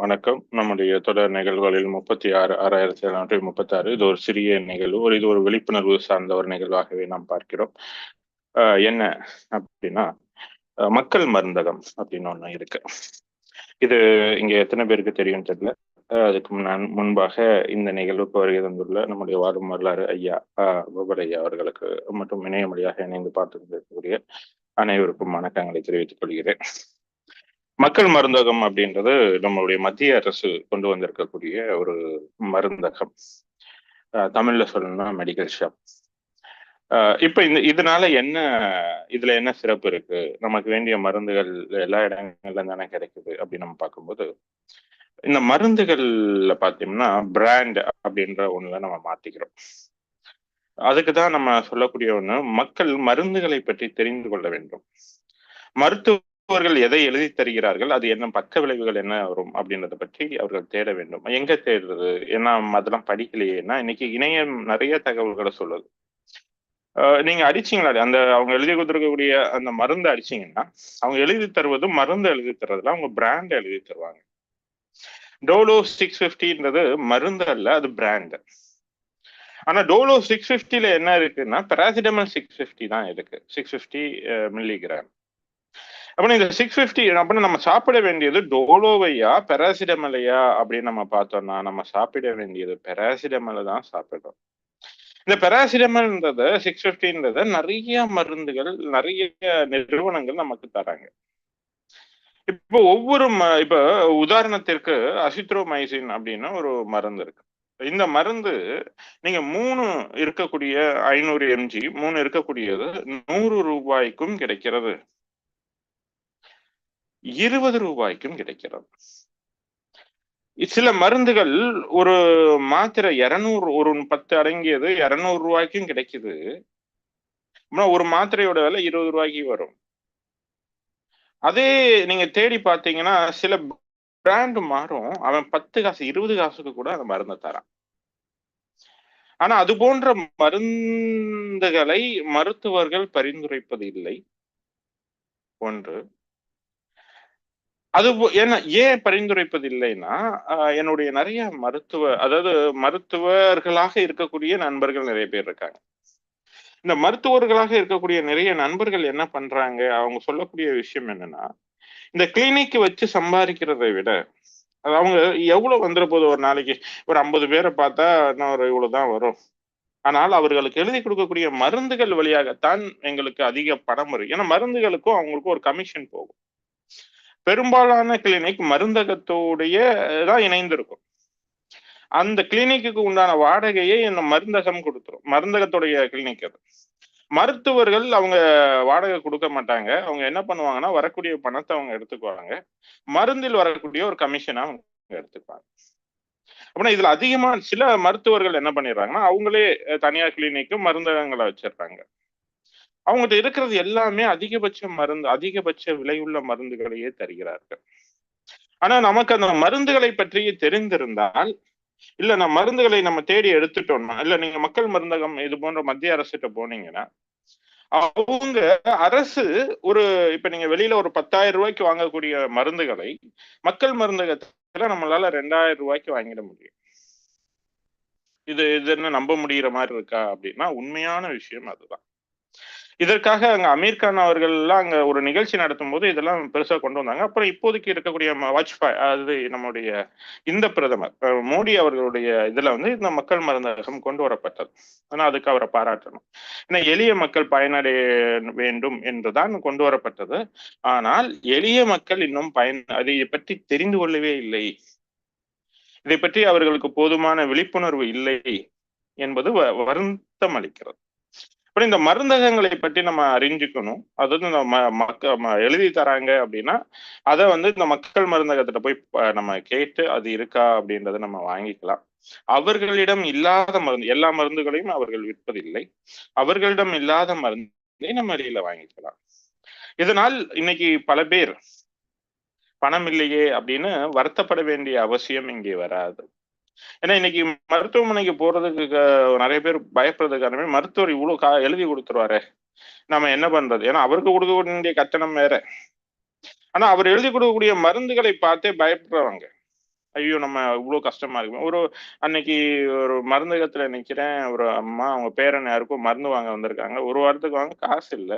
வணக்கம். நம்முடைய தொடர் நிகழ்வுகளில் முப்பத்தி ஆறு ஆறாயிரத்தி எழுநூற்றி முப்பத்தி ஆறு இது ஒரு சிறிய நிகழ்வு. ஒரு இது ஒரு விழிப்புணர்வு சார்ந்த ஒரு நிகழ்வாகவே நாம் பார்க்கிறோம். ஆஹ் என்ன அப்படின்னா மக்கள் மருந்தகம் அப்படின்னு ஒண்ணு இருக்கு. இது இங்க எத்தனை பேருக்கு தெரியும் தெரியல. அதுக்கு முன்னான் முன்பாக இந்த நிகழ்வுக்கு வருகை தந்துள்ள நம்முடைய வாழும் வரலாறு ஐயா ஆஹ் ஐயா அவர்களுக்கு மற்றும் இணைய மொழியாக இணைந்து பார்த்து கொண்டிருக்கக்கூடிய அனைவருக்கும் வணக்கங்களை தெரிவித்துக் கொள்கிறேன். மக்கள் மருந்தகம் அப்படின்றது நம்மளுடைய மத்திய அரசு கொண்டு வந்திருக்கக்கூடிய ஒரு மருந்தகம். தமிழ்ல சொல்லணும்னா மெடிக்கல் ஷாப் இப்ப இந்த இதனால என்ன இதுல என்ன சிறப்பு இருக்கு? நமக்கு வேண்டிய மருந்துகள் எல்லா இடங்கள்ல தானே கிடைக்குது அப்படின்னு நம்ம பார்க்கும்போது இந்த மருந்துகள்ல பாத்தீங்கன்னா பிராண்ட் அப்படின்ற ஒண்ணுல நம்ம மாத்திக்கிறோம். அதுக்கு தான் நம்ம சொல்லக்கூடிய ஒண்ணு மக்கள் மருந்துகளை பற்றி தெரிந்து கொள்ள வேண்டும். மருத்துவ மருத்துவர்கள் எதை எழுதி தருகிறார்கள் அது என்ன பக்க விளைவுகள் என்ன வரும் அப்படின்றத பற்றி அவர்கள் தேட வேண்டும். எங்க தேடுறது? ஏன்னா அதெல்லாம் படிக்கலையேன்னா இன்னைக்கு இணையம் நிறைய தகவல்களை சொல்லுது. நீங்க அடிச்சீங்களா? அந்த அவங்க எழுதி கொடுத்துருக்கக்கூடிய அந்த மருந்து அடிச்சீங்கன்னா அவங்க எழுதி தருவது மருந்து எழுதி தர்றதுல அவங்க பிராண்ட் எழுதி தருவாங்க. டோலோ சிக்ஸ் பிப்டின்றது மருந்து அல்ல அது பிராண்ட் ஆனா டோலோ சிக்ஸ் பிப்டில என்ன இருக்குன்னா பெராசிடமல் சிக்ஸ் பிப்டி தான் இருக்கு. சிக்ஸ் பிப்டி மில்லிகிராம் அப்ப இந்த சிக்ஸ் பிப்டி அப்படின்னு நம்ம சாப்பிட வேண்டியது டோலோவையா பெராசிடமலையா அப்படின்னு நம்ம பார்த்தோம்னா நம்ம சாப்பிட வேண்டியது பெராசிடமலை தான் சாப்பிடுறோம். இந்த பெராசிடமல்ன்றத சிக்ஸ் பிப்டின்றத நிறைய மருந்துகள் நிறைய நிறுவனங்கள் நமக்கு தராங்க. இப்போ ஒவ்வொரு இப்ப உதாரணத்திற்கு அசித்ரோமைசின் அப்படின்னு ஒரு மருந்து இருக்கு. இந்த மருந்து நீங்க மூணு இருக்கக்கூடிய ஐநூறு எம்ஜி மூணு இருக்கக்கூடியது நூறு ரூபாய்க்கும் கிடைக்கிறது. இருபது ரூபாய்க்கும் கிடைக்கிறது. சில மருந்துகள் ஒரு மாத்திரை இருநூறு ஒரு பத்து அடங்கியது இரநூறு ரூபாய்க்கும் கிடைக்குது. ஒரு மாத்திரையோட விலை இருபது ரூபாய்க்கு வரும். அதே நீங்க தேடி பார்த்தீங்கன்னா சில பிராண்ட் மாறும். அவன் பத்து காசு இருபது காசுக்கு கூட அந்த மருந்தை தரான். ஆனா அது போன்ற மருந்துகளை மருத்துவர்கள் பரிந்துரைப்பது இல்லை. ஒன்று அது ஏன்னா ஏன் பரிந்துரைப்பது இல்லைன்னா என்னுடைய நிறைய மருத்துவ அதாவது மருத்துவர்களாக இருக்கக்கூடிய நண்பர்கள் நிறைய பேர் இருக்காங்க. இந்த மருத்துவர்களாக இருக்கக்கூடிய நிறைய நண்பர்கள் என்ன பண்றாங்க? அவங்க சொல்லக்கூடிய விஷயம் என்னன்னா இந்த கிளினிக் வச்சு சம்பாதிக்கிறதை விட அது அவங்க எவ்வளவு வந்துட போது ஒரு நாளைக்கு ஒரு ஐம்பது பேரை பார்த்தா இன்னொரு இவ்வளவுதான் வரும். ஆனால் அவர்களுக்கு எழுதி கொடுக்கக்கூடிய மருந்துகள் வழியாகத்தான் எங்களுக்கு அதிக பணம் வரும். ஏன்னா மருந்துகளுக்கும் அவங்களுக்கும் ஒரு கமிஷன் போகும். பெரும்பாலான கிளினிக் மருந்தகத்தோடைய தான் இணைந்திருக்கும். அந்த கிளினிக்கு உண்டான வாடகையை இந்த மருந்தகம் கொடுத்துரும். மருந்தகத்துடைய கிளினிக் அது. மருத்துவர்கள் அவங்க வாடகை கொடுக்க மாட்டாங்க. அவங்க என்ன பண்ணுவாங்கன்னா வரக்கூடிய பணத்தை அவங்க எடுத்துக்குவாங்க. மருந்தில் வரக்கூடிய ஒரு கமிஷனை அவங்க எடுத்துக்குவாங்க. அப்படின்னா இதுல அதிகமா சில மருத்துவர்கள் என்ன பண்ணிடுறாங்கன்னா அவங்களே தனியார் கிளினிக்கு மருந்தகங்களை வச்சிடுறாங்க. அவங்ககிட்ட இருக்கிறது எல்லாமே அதிகபட்ச மருந்து அதிகபட்ச விலையுள்ள மருந்துகளையே தருகிறார்கள். ஆனா நமக்கு அந்த மருந்துகளை பற்றி தெரிந்திருந்தால் இல்ல நம்ம மருந்துகளை நம்ம தேடி எடுத்துட்டோம்னா இல்ல நீங்க மக்கள் மருந்தகம் இது போன்ற மத்திய அரசுகிட்ட போனீங்கன்னா அவங்க அரசு ஒரு இப்ப நீங்க வெளியில ஒரு பத்தாயிரம் ரூபாய்க்கு வாங்கக்கூடிய மருந்துகளை மக்கள் மருந்தகத்துல நம்மளால ரெண்டாயிரம் ரூபாய்க்கு வாங்கிட முடியும். இது இது என்ன நம்ப முடிகிற மாதிரி இருக்கா அப்படின்னா உண்மையான விஷயம் அதுதான். இதற்காக அங்க அமீர் கான் அவர்கள் எல்லாம் அங்க ஒரு நிகழ்ச்சி நடத்தும் போது இதெல்லாம் பெருசா கொண்டு வந்தாங்க. அப்புறம் இப்போதைக்கு இருக்கக்கூடிய வாஜ்பாய் அது நம்முடைய இந்த பிரதமர் மோடி அவர்களுடைய இதுல வந்து இந்த மக்கள் மருந்தகம் கொண்டு வரப்பட்டது. ஆனா அதுக்கு அவரை பாராட்டணும். ஏன்னா எளிய மக்கள் பயனடைய வேண்டும் என்றுதான் கொண்டு வரப்பட்டது. ஆனால் எளிய மக்கள் இன்னும் பயன் அதை பற்றி தெரிந்து கொள்ளவே இல்லை. இதை பற்றி அவர்களுக்கு போதுமான விழிப்புணர்வு இல்லை என்பது வருத்தம் அளிக்கிறது. அப்புறம் இந்த மருந்தகங்களை பற்றி நம்ம அறிஞ்சுக்கணும். அதாவது இந்த மக்க எழுதி தராங்க அப்படின்னா அதை வந்து இந்த மக்கள் மருந்தகத்திட்ட போய் நம்ம கேட்டு அது இருக்கா அப்படின்றத நம்ம வாங்கிக்கலாம். அவர்களிடம் இல்லாத மருந்து எல்லா மருந்துகளையும் அவர்கள் விற்பதில்லை. அவர்களிடம் இல்லாத மருந்தை நம்ம வெளியில வாங்கிக்கலாம். இதனால் இன்னைக்கு பல பேர் பணம் இல்லையே அப்படின்னு வருத்தப்பட வேண்டிய அவசியம் இங்கே வராது. ஏன்னா இன்னைக்கு மருத்துவமனைக்கு போறதுக்கு நிறைய பேர் பயப்படுறதுக்கு காரணமே மருத்துவர் இவ்வளவு கா எழுதி கொடுத்துருவாரு. நம்ம என்ன பண்றது? ஏன்னா அவருக்கு கொடுக்க வேண்டிய கட்டணம் வேற. ஆனா அவர் எழுதி கொடுக்கக்கூடிய மருந்துகளை பார்த்தே பயப்படுறவங்க ஐயோ நம்ம இவ்வளவு கஷ்டமா இருக்கு ஒரு அன்னைக்கு ஒரு மருந்தகத்துல நிக்கிறேன். ஒரு அம்மா அவங்க பேரன் யாருக்கும் மருந்து வாங்க வந்திருக்காங்க. ஒரு வாரத்துக்கு வாங்க காசு இல்ல.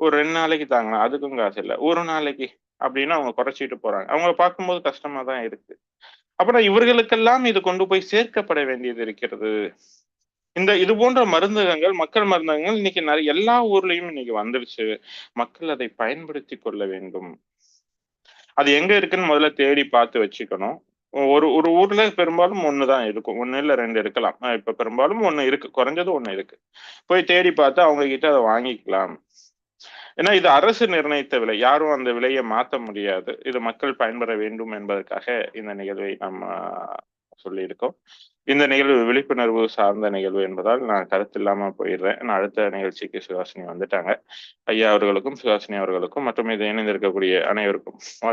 ஒரு ரெண்டு நாளைக்கு தாங்கலாம். அதுக்கும் காசு இல்ல. ஒரு நாளைக்கு அப்படின்னு அவங்க குறைச்சிட்டு போறாங்க. அவங்கள பார்க்கும்போது கஷ்டமா தான் இருக்கு. அப்புறம் இவர்களுக்கெல்லாம் இது கொண்டு போய் சேர்க்கப்பட வேண்டியது இருக்கிறது. இந்த இது போன்ற மருந்தகங்கள் மக்கள் மருந்தகங்கள் இன்னைக்கு நிறைய எல்லா ஊர்லயும் இன்னைக்கு வந்துருச்சு. மக்கள் அதை பயன்படுத்தி கொள்ள வேண்டும். அது எங்க இருக்குன்னு முதல்ல தேடி பார்த்து வச்சுக்கணும். ஒரு ஒரு ஊர்ல பெரும்பாலும் ஒண்ணுதான் இருக்கும். ஒண்ணு இல்ல ரெண்டு இருக்கலாம். இப்ப பெரும்பாலும் ஒண்ணு இருக்கு. குறைஞ்சது ஒண்ணு இருக்கு. போய் தேடி பார்த்து அவங்க கிட்ட அதை வாங்கிக்கலாம். ஏன்னா இது அரசு நிர்ணயித்த விலை. யாரும் அந்த விலையை மாத்த முடியாது. இது மக்கள் பயன்பெற வேண்டும் என்பதற்காக இந்த நிகழ்வை நம்ம சொல்லியிருக்கோம். இந்த நிகழ்வு விழிப்புணர்வு சார்ந்த நிகழ்வு என்பதால் நான் கருத்து இல்லாம போயிடுறேன். நான் அடுத்த நிகழ்ச்சிக்கு சுகாசினி வந்துட்டாங்க. ஐயா அவர்களுக்கும் சுகாசினி அவர்களுக்கும் மற்றும் இதை இணைந்திருக்கக்கூடிய அனைவருக்கும்